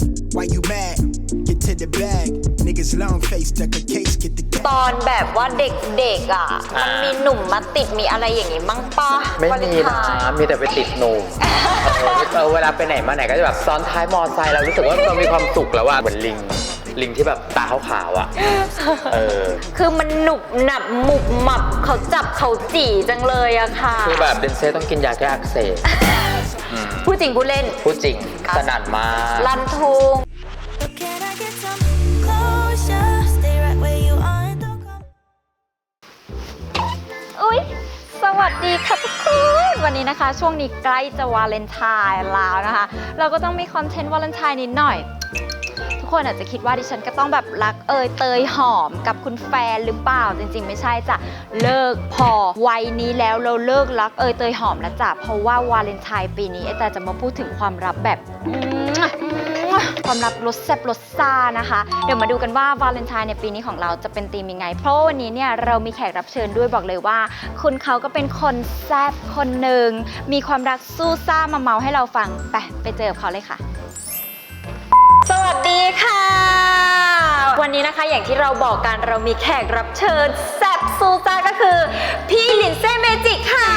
Look, why you mad? Get to the bag. Niggas long face, duck a case, get the ตอนแบบว่าเด็กๆอะ มันมีหนุ่มมาติดมีอะไรอย่างงี้บ้างปะไม่วาเลมีนไทนะน์ มีแต่ไปติดหนุ่มเออเออเวลาไปไหนมาไหนก็จะแบบซ้อนท้ายมอไซค์เรารู้สึกว่าเรามีความสุขแล้วว่าเหมือนลิง ลิงที่แบบตาขาวๆอะ เออ คือมันหนุบหนับหมุบหมับเขาจับเขาจี่จังเลยอะค่ะ คือแบบเดนเซ่ต้องกินยาแก้อักเสบพูดจริงพูดเล่น พูดจริงสนั่นมาก ลั่นทุง Can I get some closure? Stay right where you are and don't come. อุ๊ย สวัสดีค่ะทุกคน วันนี้นะคะ ช่วงนี้ใกล้จะวาเลนไทน์แล้วนะคะ เราก็ต้องมีคอนเทนต์วาเลนไทน์นิดหน่อยทุก คนอาจจะคิดว่าดิฉันก็ต้องแบบรักเอยเตยหอมกับคุณแฟนหรือเปล่าจริง ๆ ไม่ใช่จ้ะเลิกพอวัยนี้แล้วเราเลิกรักเอยเตยหอมแล้วจ้ะเพราะว่าวาเลนไทน์ปีนี้ไอ้แต่จะมาพูดถึงความรักแบบความรักรสแซ่บรสซ่านะคะ เดี๋ยวมาดูกันว่าวาเลนไทน์ในปีนี้ของเราจะเป็นธีมยังไง เพราะวันนี้เนี่ยเรามีแขกรับเชิญด้วยบอกเลยว่า คุณเขาก็เป็นคนแซ่บคนหนึ่งมีความรักสู้ซ่ามาเมาให้เราฟังไปไปเจอเขาเลยค่ะ สวัสดีค่ะ วันนี้นะคะอย่างที่เราบอกกันเรามีแขกรับเชิญแซ ซูซ่าก็คือ พี่ลินเซ่เมจิกค่ะ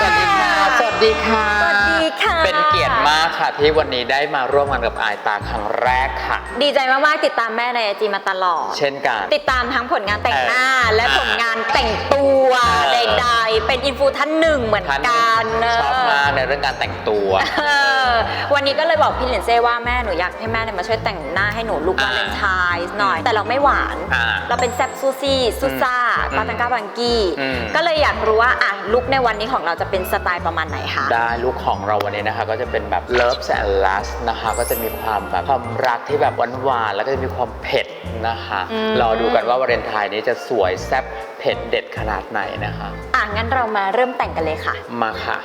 สวัสดีค่ะ สวัสดีค่ะ สวัสดีค่ะ เป็นเกียรติมากค่ะที่วันนี้ได้มาร่วมงานกับอายตาครั้งแรกค่ะ ดีใจมาก ๆ ติดตามแม่ในไอจีมาตลอด เช่นกัน ติดตามทั้งผลงานแต่งหน้าเออและผลงานแต่งตัวเออใดๆ เป็นอินฟูท่านหนึ่งเหมือนท่านกันเชอบมากในเรื่องการแต่งตัวเออวันนี้ก็เลยบอกพี่เหรียญเซ่ว่าแม่หนูอยากให้แม่เนี่ยมาช่วยแต่งหน้าให้หนูลุกอ่าวาเลนไทน์หน่อย แต่เราไม่หวานอ่าเราเป็นแซ่บซูซี่ซูซ่าอืมปาตังก้าบังกี้ อืม ก็เลยอยากรู้ว่าอะลุกในวันนี้ของเราจะเป็นสไตล์ประมาณไหนคะ ได้ลุคของเราวันนี้นะคะก็จะเป็นแบบ Love and Lust นะคะ ก็จะมีความแบบความรักที่แบบหวานๆแล้วก็จะมีความเผ็ดนะคะอืม รอดูกันว่าวาเลนไทน์นี้จะสวยแซ่บเผ็ดเด็ดขนาดไหนนะคะ อะงั้นเรามาเริ่มแต่งกันเลยค่ะ มาค่ะ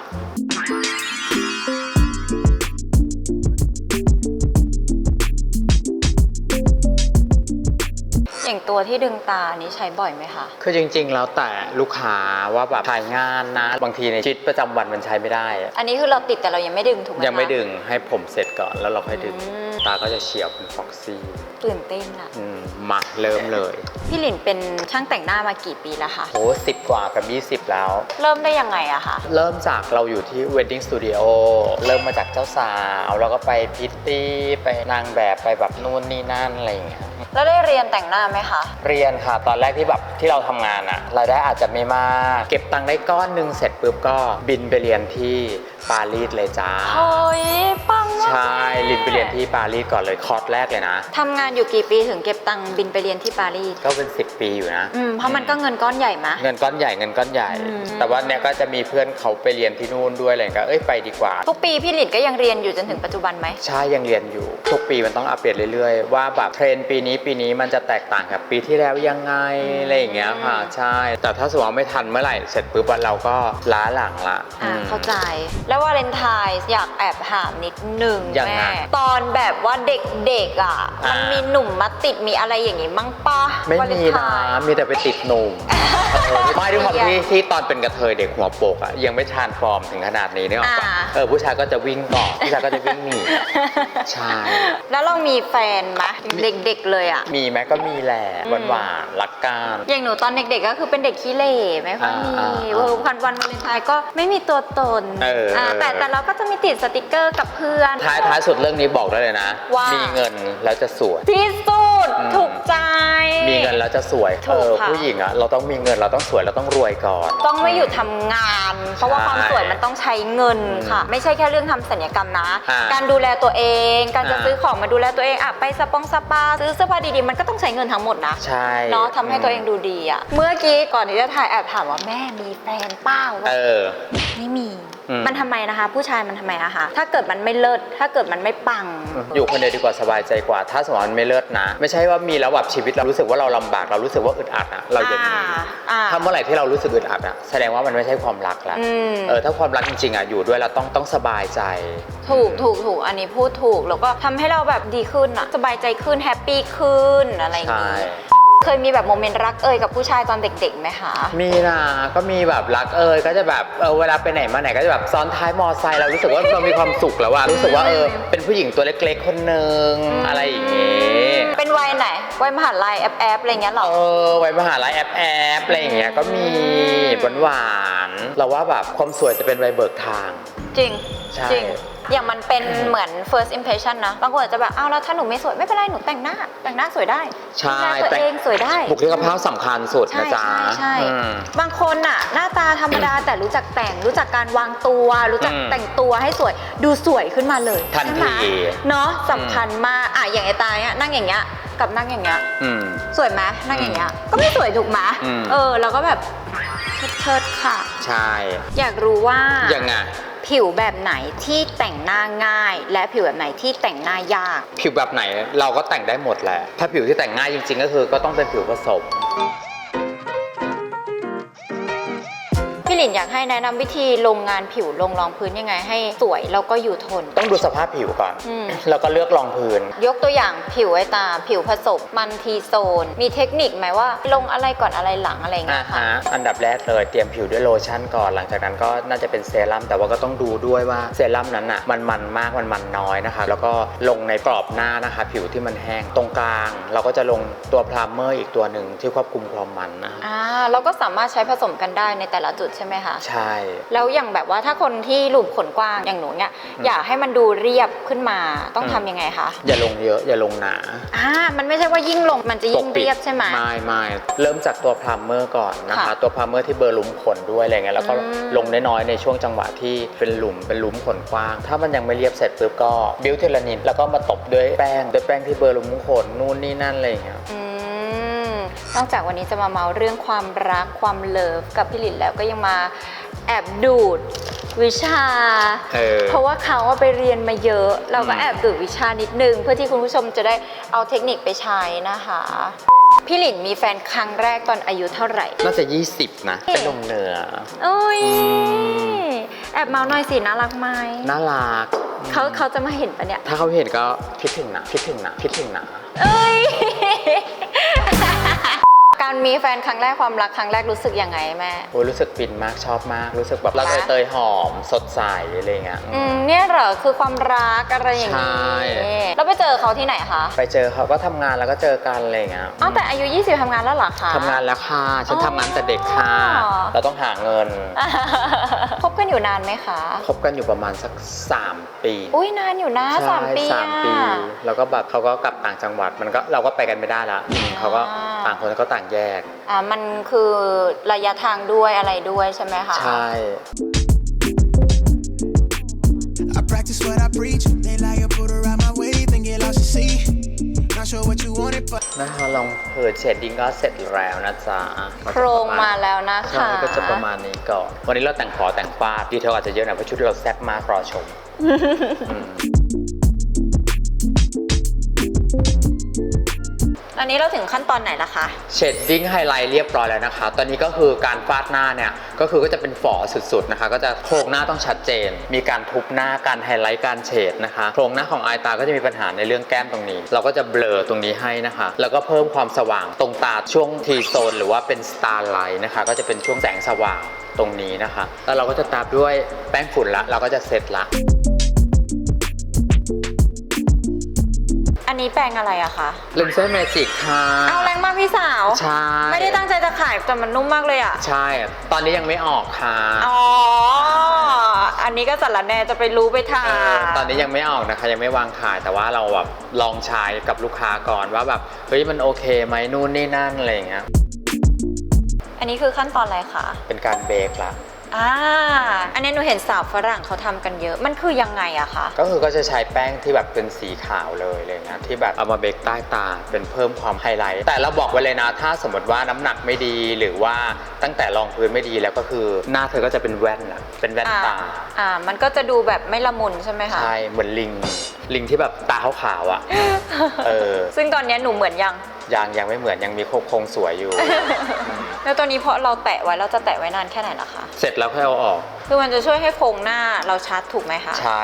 อย่ ตัวที่ดึงตานี้ใช้บ่อยไหมคะ คือจริง ๆ แล้วแต่ลูกค้าว่าแบบถ่ายงานนะ บางทีในชีวิตประจำวันมันใช้ไม่ได้อะอันนี้คือเราติดแต่เรายังไม่ดึงถูกไหมคะยังไม่ดึงให้ผมเสร็จก่อนแล้วเราค่อยดึง อืมตาก็จะเฉียวเป็นฟ็อกซี่ตื่นเต้นอะมาเริ่มเลย พี่หลินเป็นช่างแต่งหน้ามากี่ปีแล้วคะโอ้สิบกว่ากับ20 แล้ว เริ่มได้ยังไงอะคะเริ่มจากเราอยู่ที่ Wedding Studio เริ่มมาจากเจ้าสาว แล้วก็ไปพิตตี้ ไปนางแบบไปแบบนู่นนี่นั่นอะไรอย่างเงี้ย แล้วได้เรียนแต่งหน้าไหมคะ เรียนค่ะ ตอนแรกที่แบบที่เราทำงานอะรายได้อาจจะไม่มาก เก็บตังค์ได้ก้อนหนึ่งเสร็จปุ๊บก็บินไปเรียนที่ปารีสเลยจ้าเฮ้ย ปังมากใช่ลินไปเรียนที่ปารีสก่อนเลยคอร์สแรกเลยนะ ทำงานอยู่กี่ปีถึงเก็บตังค์บินไปเรียนที่ปารีส ก็เป็น 10 ปีอยู่นะ อืม เพราะมันก็เงินก้อนใหญ่มะ เงินก้อนใหญ่เงินก้อนใหญ่ อืม แต่ว่าเนี่ยก็จะมีเพื่อนเขาไปเรียนที่นู่นด้วยอะไรก็เอ้ยไปดีกว่า ทุกปีพี่หลินก็ยังเรียนอยู่จนถึงปัจจุบันไหม ใช่ยังเรียนอยู่ ทุกปีมันต้องอัปเดตเรื่อยๆ ว่าแบบเทรนด์ปีนี้ปีนี้มันจะแตกต่างกับปีที่แล้วยังไงอะไรอย่างเงี้ยค่ะใช่ แต่ถ้าสมมติว่าไม่ทันเมื่อไหร่เสร็จปุ๊บเราก็ล้าหลังละอ่าอืม เข้าใจ แล้ววาเลนไทน์อยากแอบถามนิดหนึ่งยังไงแม่ตอนแบบว่าเด็กๆอะ อ่ามั มันมีหนุ่มมาติดมีอะไรอย่างงี้มั้งปะไม่วาเลมีนไทนะน์ มีแต่ไปติดหนุ่มเออ ไม่ด้วยความที่ที่ตอนเป็นกระเทยเด็กหัวโปกอะยังไม่ทรานส์ฟอร์มถึงขนาดนี้นึกออกปะอ่า เออผู้ชายก็จะวิ่งก่อนผู้ชายก็จะวิ่งหนีใช่ แล้วเรามีแฟนไหมเด็กๆเลยอะ มีไหมก็มีแหละอืหวานมหวานๆรักกัน อย่างหนูตอนเด็กๆก็คือเป็นเด็กขี้เหร่ไม่ค่อยมีอ่าอ่าเวอร์วันวันวาเลนไทน์ก็ไม่มีตัวตนเอออ่าแต่แต่เราก็จะมีติดสติกเกอร์กับเพื่อน ท้ายท้ายสุดเรื่องนี้บอกได้เลยนะ ว่ามีเงินแล้วจะสวยที่สุ ดอืม ถูกใจ มีเงินแล้วจะสวยถูเอกอค่ะ ผู้หญิงอะเราต้องมีเงินเราต้องสวยเราต้องรวยก่อน ต้องไม่หยุดทำงาน เพราะว่าใช่ความสวยมันต้องใช้เงินค่ะอืมไม่ใช่แค่เรื่องทำศัลยกรรมนะ อ่าการดูแลตัวเอง การจะอ่า ซื้อของมาดูแลตัวเองอะไปสปองสปาซื้อเสื้อผ้าดีๆมันก็ต้องใช้เงินทั้งหมดนะใช่เนาะทำให้ตัวเองดูดีอะเมื่อกี้ก่อนที่จะถ่ายแอบถามว่าแม่มีแฟนเป้าเออ ไม่มีอื มมันทำไมนะคะ ผู้ชายมันทำไมอะคะถ้าเกิดมันไม่เลิศถ้าเกิดมันไม่ปัง อยู่คนเดียวดีกว่าสบายใจกว่า ถ้าสมมติว่ามันไม่เลิศนะ ไม่ใช่ว่ามีแล้วแบบชีวิตเรารู้สึกว่าเราลำบากเรารู้สึกว่าอึดอัดอะเรายังมีอ่าอ่าถ้าเมื่อไหร่ที่เรารู้สึกอึดอัดอะแสดงว่ามันไม่ใช่ความรักแล้วอืมเออถ้าความรักจริงๆอะอยู่ด้วยเราต้องต้องสบายใจ ถูกถูกถูกอันนี้พูดถูกแล้วก็ทำให้เราแบบดีขึ้นอะสบายใจขึ้นแฮปปี้ขึ้นอะไรอย่างใช่นี้ เคยมีแบบโมเมนต์รักเอ่ยกับผู้ชายตอนเด็กๆไหมคะ มีนะก็มีแบบรักเอยก็จะแบบเออเวลาไปไหนมาไหนก็จะแบบซ้อนท้ายมอไซค์เรารู้สึกว่าเรามีความสุขแล้วว่ารู้สึกว่าเออเป็นผู้หญิงตัวเล็กๆคนหนึ่งอะไรอย่างเงี้ยเป็นวัยไหน วัยมหาลัยแอปแอปอะไรเงี้ยเหรอ เออไว้มหาลัยแอปแอปอะไรอย่างเงี้ยก็มีหวานหวานๆเราว่าแบบความสวยจะเป็นใบเบิกทาง จริง ใช่ จริง อย่างมันเป็นเหมือน first impression นะ บางคนอาจจะแบบ อ้าวแล้วถ้าหนูไม่สวยไม่เป็นไร หนูแต่งหน้า แต่งหน้าสวยได้ใช่ดูแลตัวแต่เองสวยได้ บุคลิกภาพสำคัญสุดใช่นะจ๊ะใช่ใช่อืมบางคนน่ะ หน้าตาธรรมดาแต่รู้จักแต่ง รู้จักการวางตัว รู้จักอืมแต่งตัวให้สวย ดูสวยขึ้นมาเลยทันใช่ไหมทีเนาะสำคัญมากอะอย่างไอ้ตายเนี่ยนั่งอย่างเงี้ยกับนั่งอย่างเงี้ยอืมสวยไหมนั่งอย่างเงี้ย ก็ไม่สวยถูกไหมอืมเออแล้วก็แบบเชิดๆค่ะ ใช่ อยากรู้ว่า ยังไง ผิวแบบไหนที่แต่งหน้าง่าย และผิวแบบไหนที่แต่งหน้ายาก ผิวแบบไหนเราก็แต่งได้หมดแหละ ถ้าผิวที่แต่งง่ายจริง ๆ ก็คือก็ต้องเป็นผิวผสม พี่หลินอยากให้แนะนำวิธีลงงานผิวลงรองพื้นยังไงให้สวยแล้วก็อยู่ทน ต้องดูสภาพผิวก่อน อืม แล้วก็เลือกรองพื้น ยกตัวอย่างผิวไอตา ผิวผสมมันทีโซน มีเทคนิคไหมว่าลงอะไรก่อนอะไรหลังอะไรอย่างอ่าเงี้ยค่ะ ฮะอันดับแรกเลยเตรียมผิวด้วยโลชั่นก่อน หลังจากนั้นก็น่าจะเป็นเซรั่มแต่ว่าก็ต้องดูด้วยว่าเซรั่มนั้นอะมันมันมากมันมันน้อยนะคะ แล้วก็ลงในกรอบหน้านะคะ ผิวที่มันแห้งตรงกลาง เราก็จะลงตัวพรามเมอร์อีกตัวหนึ่งที่ควบคุมความมันนะคะ อ่าเราก็สามารถใช้ผสมกันได้ในแต่ละจุดใช่ไหมคะใช่ แล้วอย่างแบบว่าถ้าคนที่หลุมขนกว้างอย่างหนูเนี่ยอยากให้มันดูเรียบขึ้นมาต้องอืมทำยังไงคะอย่าลงเยอะอย่าลงหนาอ่ามันไม่ใช่ว่ายิ่งลงมันจะยิ่งเรียบใช่ไหมไม่ไม่เริ่มจากตัวพรามเมอร์ก่อนนะคะค่ะตัวพรามเมอร์ที่เบอร์หลุมขนด้วยอะไรเงี้ยแล้วก็อืมลงน้อยๆในช่วงจังหวะที่เป็นหลุมเป็นหลุมขนกว้าง ถ้ามันยังไม่เรียบเสร็จปุ๊บก็บิวเทลานินแล้วก็มาตบด้วยแป้งด้วยแป้งที่เบอร์หลุมขนนู่นนี่นั่นอะไรอย่างเงี้ยอืม นอกจากวันนี้จะมาเมาเรื่องความรักความเลิฟกับพี่หลินแล้วก็ยังมาแอบดูดวิชา เออ เพราะว่าเขาอะไปเรียนมาเยอะ เราก็อืมแอบดูดวิชานิดนึง เพื่อที่คุณผู้ชมจะได้เอาเทคนิคไปใช้นะคะ พี่หลินมีแฟนครั้งแรกตอนอายุเท่าไหร่ น่าจะ 20 นะเป็นลงเหนือโอ้ยอืมแอบเมาหน่อยสิน่ารักไหมน่ารัก เขาเขาจะมาเห็นปะเนี่ย ถ้าเขาเห็นก็คิดถึงนะคิดถึงนะคิดถึงนะ เอ้ย การมีแฟนครั้งแรกความรักครั้งแรกรู้สึกยังไงแม่ โอ้ยรู้สึกฟินมากชอบมากรู้สึกแบบรักนะเตยๆหอมสดใสอะไรเงี้ยอืมเนี่ยเหรอคือความรักอะไรอย่างใช่นี้แล้วไปเจอเขาที่ไหนคะไปเจอเขาก็ทำงานแล้วก็เจอกันอะไรเงี้ยอ้าวแต่อายุ 20ทำงานแล้วเหรอคะ ทำงานแล้วค่ะฉันอ๋อทำงานแต่เด็กค่ะเราต้องหาเงินคบกันอยู่นานไหมคะ คบกันอยู่ประมาณสัก 3 ปีอุ้ยนานอยู่นะสามใช่ปีสามปีอะแล้วก็แบบเขาก็กลับต่างจังหวัดมันก็เราก็ไปกันไม่ได้ละอืมเขาก็อ่า ต่างคนก็ต่างแยก อ่ามันคือระยะทางด้วยอะไรด้วยใช่ไหมคะใช่ I practice what I preach. They like I put her out my way, then get lost at sea. Not sure what you wanted, but นะคะลองเพิร์ดเชดดิ้งก็เสร็จแล้วนะจ๊ะโครงมาแล้วนะใช่คะก็จะประมาณนี้ก่อน วันนี้เราแต่งขอแต่งฟาดดีเทลอาจจะเยอะหน่อยเพราะชุดเราแซ่บมากรอชมอืม อันนี้เราถึงขั้นตอนไหนละคะ เชดดิ้งไฮไลท์เรียบร้อยแล้วนะคะ ตอนนี้ก็คือการฟาดหน้าเนี่ย ก็คือก็จะเป็นฝอสุดๆนะคะ ก็จะโครงหน้าต้องชัดเจน มีการทุบหน้า การไฮไลท์ การเฉดนะคะ โครงหน้าของไอตาก็จะมีปัญหาในเรื่องแก้มตรงนี้ เราก็จะเบลอตรงนี้ให้นะคะ แล้วก็เพิ่มความสว่างตรงตาช่วงทีโซนหรือว่าเป็นสตาร์ไลท์นะคะ ก็จะเป็นช่วงแสงสว่างตรงนี้นะคะ แล้วเราก็จะตามด้วยแป้งฝุ่นละ เราก็จะเสร็จละ นนี้แปลงอะไรอะคะเลนเซอร์เมจิกค่ะ เอาแรงมากพี่สาว ใช่ ไม่ได้ตั้งใจจะขายแต่มันนุ่มมากเลยอะใช่ ตอนนี้ยังไม่ออกค่ะ อ๋อ อันนี้ก็สารแหนจะไปรู้ไปทาเออตอนนี้ยังไม่ออกนะคะยังไม่วางขายแต่ว่าเราแบบลองใช้กับลูกค้าก่อนว่าแบบเฮ้ยมันโอเคไหมนู่นนี่นั่นอะไรอย่างเงี้ย อันนี้คือขั้นตอนอะไรคะ เป็นการเบรกละ อ่าอันนี้หนูเห็นสาวฝรั่งเขาทำกันเยอะ มันคือยังไงอะคะ ก็คือก็จะใช้แป้งที่แบบเป็นสีขาวเลยอะไรเงี้ยที่แบบเอามาเบรกใต้ตาเป็นเพิ่มความไฮไลท์แต่เราบอกไว้เลยนะ ถ้าสมมติว่าน้ำหนักไม่ดีหรือว่าตั้งแต่รองพื้นไม่ดีแล้วก็คือ หน้าเธอก็จะเป็นแว่นอะเป็นแว่นตา อ่อ่ามันก็จะดูแบบไม่ละมุนใช่ไหมคะ ใช่เหมือนลิง ลิงที่แบบตาขาวๆอะ เออ ซึ่งตอนนี้หนูเหมือนยัง ยังยังไม่เหมือนยังมีโครงสวยอยู่ แล้วตอนนี้เพราะเราแตะไว้เราจะแตะไว้นานแค่ไหนล่ะคะ เสร็จแล้วค่อยเอาออก คือมันจะช่วยให้โครงหน้าเราชัดถูกไหมคะ ใช่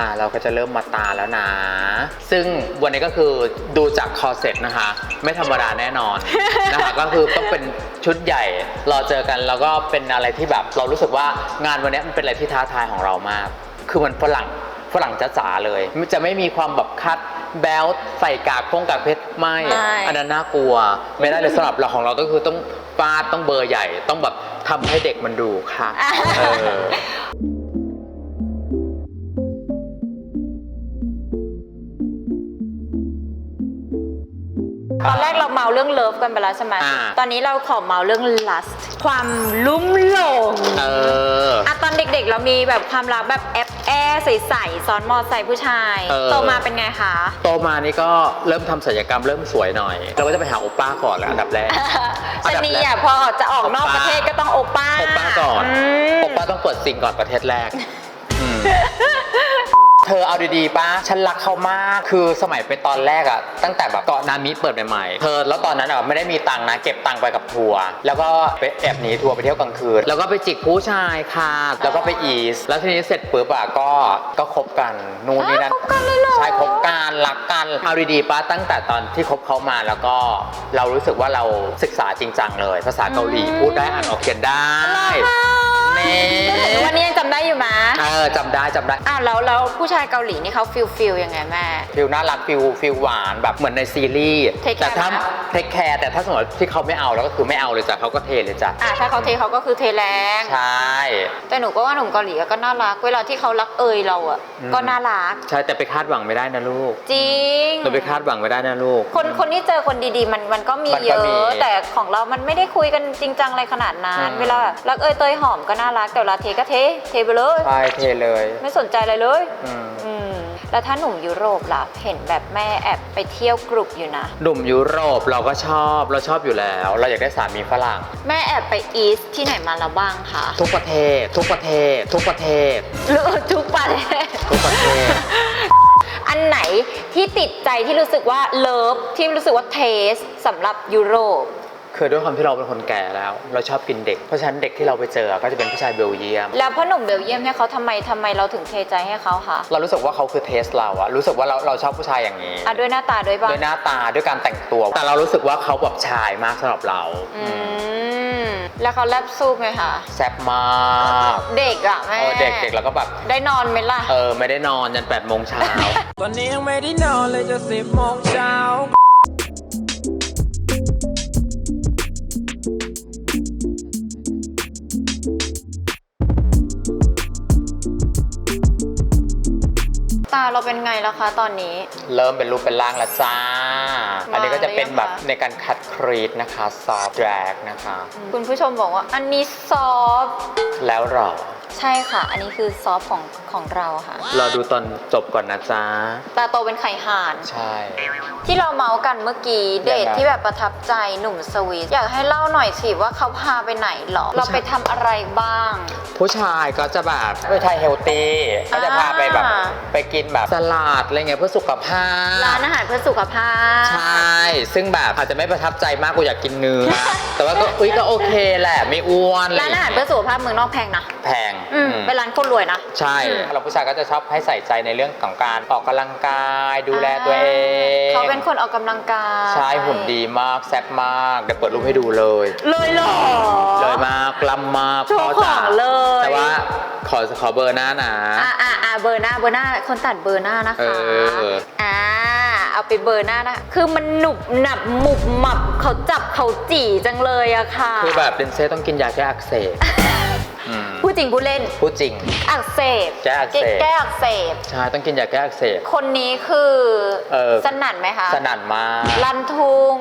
อ่าเราก็จะเริ่มมาตาแล้วนะ ซึ่งวันนี้ก็คือดูจากคอเซ็ตนะคะ ไม่ธรรมดาแน่นอน นะคะก็คือต้องเป็นชุดใหญ่รอเจอกันแล้วก็เป็นอะไรที่แบบ เรารู้สึกว่างานวันนี้มันเป็นอะไรที่ท้าทายของเรามาก คือมันฝรั่งฝรั่งจ๋าๆเลย จะไม่มีความแบบคัดแบลใส่กากพงกากเพชรไม่ ไม่ อันนั้นน่ากลัว ไม่ได้เลยสำหรับเราของเราก็คือต้องฟาดต้องเบอร์ใหญ่ ต้องแบบทำให้เด็กมันดูค่ะ เออ ตอนแรกเราเมาเรื่องเลิฟกันไปแล้วใช่ไหมอ่า ตอนนี้เราขอเมาเรื่อง lust ความลุ่มหลงเอออะตอนเด็กๆ เรามีแบบความรักแบบแอปแอใสๆซ้อนมอใส่ผู้ชายเออ โตมาเป็นไงคะ โตมานี่ก็เริ่มทำศัลยกรรมเริ่มสวยหน่อย เราก็จะไปหาโอป้าก่อนแหละอันดับแรกชนีอะพอจะออกนอกประเทศก็ต้องโอป้าโอป้าก่อนมโอป้าต้องเปิดซิงก่อนประเทศแรกอืมเธอเอาดีๆป้าฉันรักเขามาก คือสมัยเป็นตอนแรกอะตั้งแต่แบบเกาะนามิเปิดใหม่ๆ เธอแล้วตอนนั้นอะไม่ได้มีตังค์นะ เก็บตังค์ไปกับทัวร์ แล้วก็ไปแอบหนีทัวร์ไปเที่ยวกลางคืน แล้วก็ไปจิกผู้ชายค่ะ แล้วก็ไปอีส แล้วทีนี้เสร็จปุ๊บอะก็ ก็คบกันนู่นนี่นั่นคบกันเลยเหรอใช่คบกันรักกัน เอาดีๆป้าตั้งแต่ตอนที่คบเขามาแล้วก็เรารู้สึกว่าเราศึกษาจริงจังเลย ภาษาเกาหลีพูดได้อ่านออกเขียนได้นี่จน ถึงวันนี้ยังจำได้อยู่ไหมเออจำได้จำได้อะแล้วแล้วผู้ชายเกาหลีนี่เขาฟิลฟิลยังไงแม่ ฟิลน่ารักฟิลฟิลหวานแบบเหมือนในซีรีส์ Take care แต่ถ้านะ เทคแคร์แต่ถ้าสมมติที่เขาไม่เอาแล้วก็คือไม่เอาเลยจ้ะเขาก็เทเลยจ้ะอะถ้าเขาเทเขาก็คือเทแรง ใช่ แต่หนูก็ว่าหนุ่มเกาหลีก็น่ารัก เวลาที่เขารักเอยเราอะ อืม ก็น่ารัก ใช่แต่ไปคาดหวังไม่ได้นะลูกจริง เราไปคาดหวังไม่ได้นะลูก คนคนที่เจอคนดีๆ มันมันก็มีมันเยก็อมีะแต่ของเรามันไม่ได้คุยกันจริงจังอะไรขนาดนั้น อืม เวลาแบบรักเอยเตยหอมก็น่ารักแต่เวลาเทก็เท เทไปเลยไปเทเลยไม่สนใจอะไรเลย อืมอืม แล้วถ้าหนุ่มยุโรปล่ะ เห็นแบบแม่แอบไปเที่ยวกรุบอยู่นะ หนุ่มยุโรปเราก็ชอบเราชอบอยู่แล้ว เราอยากได้สามีฝรั่ง แม่แอบไปอีสที่ไหนมาแล้วบ้างคะทุกประเทศ ทุกประเทศ ทุกประเทศ หรือทุกประเทศ ทุกประเทศ อันไหนที่ติดใจที่รู้สึกว่าเลิฟที่รู้สึกว่าเทสสำหรับยุโรป คือด้วยความที่เราเป็นคนแก่แล้ว เราชอบกินเด็ก เพราะฉะนั้นเด็กที่เราไปเจอก็จะเป็นผู้ชายเบลเยียม แล้วพ่อหนุ่มเบลเยียมเนี่ยเขาทำไมทำไมเราถึงเทใจให้เขาคะเรารู้สึกว่าเขาคือเทสเราอะรู้สึกว่าเราเราชอบผู้ชายอย่างนี้ อะด้วยหน้าตาด้วยบ้างด้วยหน้าตาด้วยการแต่งตัว แต่เรารู้สึกว่าเขาแบบชายมากสำหรับเราอืมแล้วเขาแลบสู้ไหมคะแซ่บมากเด็กอะแม่เออเด็กเด็กแล้วก็แบบได้นอนไหมล่ะ เออไม่ได้นอนยัน8ปดโมงเช้า ตอนนี้ยังไม่ได้นอนเลยจะสิบโมงเช้า ตาเราเป็นไงแล้วคะตอนนี้ เริ่มเป็นรูปเป็นร่างแล้วจ้า อันนี้ก็จะเป็นแบบมาหรือยังคะในการคัดครีดนะคะซอฟต์แดกนะคะ คุณผู้ชมบอกว่าอันนี้ซอฟต์แล้วเหรอ ใช่ค่ะ อันนี้คือซอฟต์ของของเราค่ะเราดูตอนจบก่อนนะจ๊ะ ตาโตเป็นไข่ห่าน ใช่ ที่เราเมาส์กันเมื่อกี้เดทยังไงที่แบบประทับใจหนุ่มสวีทอยากให้เล่าหน่อยสิว่าเขาพาไปไหนหรอ เราไปทำอะไรบ้าง ผู้ชายก็จะแบบผู้ชายเฮลตี้ก็จะพาไปแบบอ่า ไปกินแบบสลัดอะไรเงี้ยเพื่อสุขภาพ ร้านอาหารเพื่อสุขภาพ ใช่ ซึ่งแบบอาจจะไม่ประทับใจมากกูอยากกินเนื้อ แต่ว่าก็อุ้ยก็โอเคแหละ ไม่อ้วนอะไรร้านอาหารเพื่อสุขภาพเมืองนอกแพงนะ แพงอืมอืมเป็นร้านคนรวยนะ ใช่อืม เราผู้ชายก็จะชอบให้ใส่ใจในเรื่องของการออกกำลังกาย ดูแลตัวเองเขาเป็นคนออกกำลังกายใช่หุ่นดีมากแซ่บมากเดี๋ยวเปิดรูปให้ดูเลย เลยเหรอ เลยมากกล้ำมากโชว์พ่จ๋าของเลย แต่ว่าขอขอเบอร์หน้านะ อ่าอ่าอ่าเบอร์หน้าเบอร์หน้าคนตัดเบอร์หน้านะคะเออ อ่าเอาไปเบอร์หน้านะคือมันหนุบหนับหมุบหมับเขาจับเขาจี่จังเลยอะค่ะ คือแบบเดนเซ่ต้องกินยาแก้อักเสบอืมพู ดจริงพูดเล่น พูดจริง อักเสบแก้อักเสบ แก้อักเสบ ใช่ต้องกินยาแก้อักเสบ คนนี้คือเออ สนั่นไหมคะ สนั่นมาก ลันทุง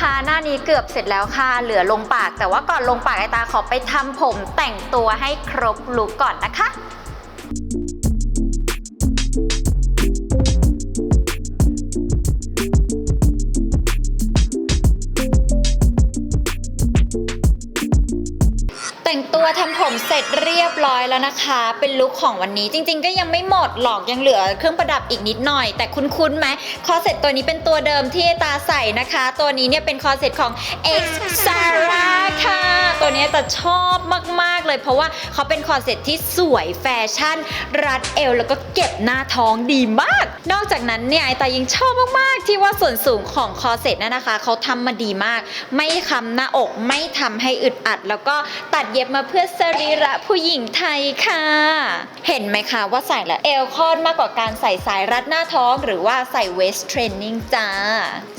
คะหน้านี้เกือบเสร็จแล้วค่ะ เหลือลงปาก แต่ว่าก่อนลงปากไอตาขอไปทำผมแต่งตัวให้ครบลุกก่อนนะคะ เสร็จเรียบร้อยแล้วนะคะ เป็นลุคของวันนี้จริง ๆ ก็ยังไม่หมดหรอกยังเหลือเครื่องประดับอีกนิดหน่อย แต่คุ้นๆไหมคอเซ็ตตัวนี้เป็นตัวเดิมที่ตาใส่นะคะ ตัวนี้เนี่ยเป็นคอเซ็ตของ X Zara ค่ะ ตัวนี้แต่ชอบมากๆเลย เพราะว่าเขาเป็นคอเซ็ตที่สวยแฟชั่น รัดเอวแล้วก็เก็บหน้าท้องดีมาก นอกจากนั้นเนี่ยไอตายังชอบมากๆที่ว่าส่วนสูงของคอเซ็ตนั่นนะคะเขาทำมาดีมาก ไม่คำหน้าอกไม่ทำให้อึดอัด แล้วก็ตัดเย็บมาเพื่อสรีระผู้หญิงไทยค่ะ เห็นไหมคะว่าใส่แล้วเอลคอดมากกว่าการใส่สายรัดหน้าท้อง หรือว่าใส่เวสเทรนนิ่งจ้า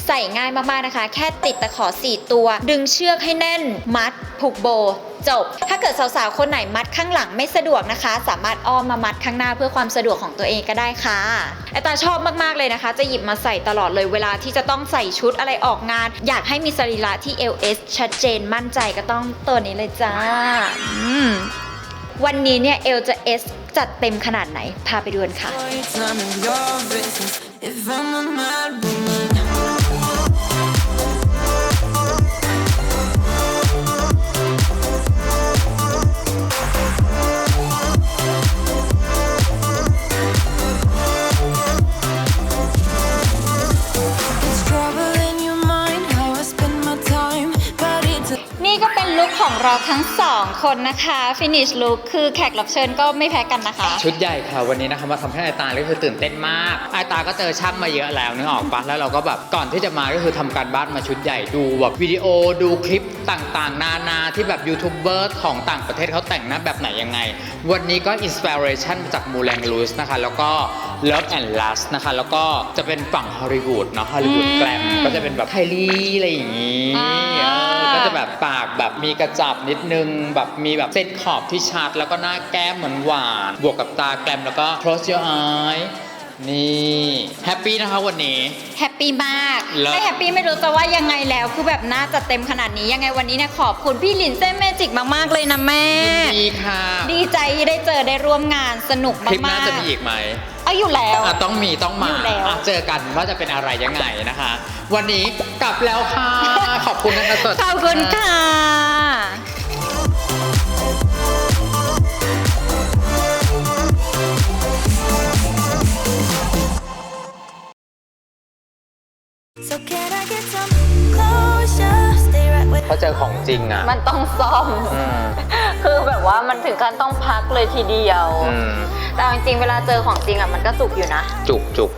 ใส่ง่ายมากๆนะคะ แค่ติดตะขอ 4 ตัว ดึงเชือกให้แน่นมัดผูกโบ จบ ถ้าเกิดสาวๆ คนไหนมัดข้างหลังไม่สะดวกนะคะ สามารถอ้อมมามัดข้างหน้าเพื่อความสะดวกของตัวเองก็ได้ค่ะไอตาชอบมากๆเลยนะคะ จะหยิบมาใส่ตลอดเลยเวลาที่จะต้องใส่ชุดอะไรออกงาน อยากให้มีสรีระที่ LS ชัดเจนมั่นใจก็ต้องตัวนี้เลยจ้าวันนี้เนี่ยเอลจะ S จัดเต็มขนาดไหน พาไปดูกันค่ะ ทั้งสองคนนะคะ finish look คือแขกรับเชิญก็ไม่แพ้กันนะคะ ชุดใหญ่ค่ะวันนี้นะคะมาทำให้ไอตาก็คือตื่นเต้นมากไอตาก็เจอช่างมาเยอะแล้วนึกออกปะแล้วเราก็แบบก่อนที่จะมาก็คือทำการบ้านมาชุดใหญ่ดูแบบวิดีโอดูคลิปต่างๆ นานาที่แบบยูทูบเบอร์ของต่างประเทศเขาแต่งหน้าแบบไหนยังไง วันนี้ก็อินสปิเรชันมาจากมูแลงลูสนะคะแล้วก็ Love and Lust นะคะ แล้วก็จะเป็นฝั่งฮอลลีวูดเนาะฮอลลีวูดอืมแกลมก็จะเป็นแบบไทลีอะไรอย่างงี้ อ่าเออ ก็จะแบบปากแบบมีกระจับนิดนึง แบบมีแบบเส้นขอบที่ชัด แล้วก็หน้าแก้มเหมือนหวาน บวกกับตาแกลมแล้วก็ close your eye นี่แฮปปี้นะคะวันนี้ แฮปปี้มากเลิศไม่แฮปปี้ไม่รู้จะว่ายังไงแล้ว คือแบบน่าจะเต็มขนาดนี้ ยังไงวันนี้เนี่ยขอบคุณพี่หลินเส้นเมจิกมาก ๆ เลยนะแม่ ดีค่ะดีใจที่ได้เจอได้ร่วมงานสนุกคลิปหมาน้าก จะมีอีกไหมๆ เอาอยู่แล้ว อะต้องมีต้องมาอยู่แล้ว อะเจอกันว่าจะเป็นอะไรยังไงนะคะ วันนี้กลับแล้วค่ะ ขอบคุณนะคะสดขอบคุณค่ะ จริงอะ มันต้องซ่อม อืม คือแบบว่ามันถึงขั้นต้องพักเลยทีเดียว อืม แต่เอาจริงๆเวลาเจอของจริงอะมันก็สุกอยู่นะ จุกจุก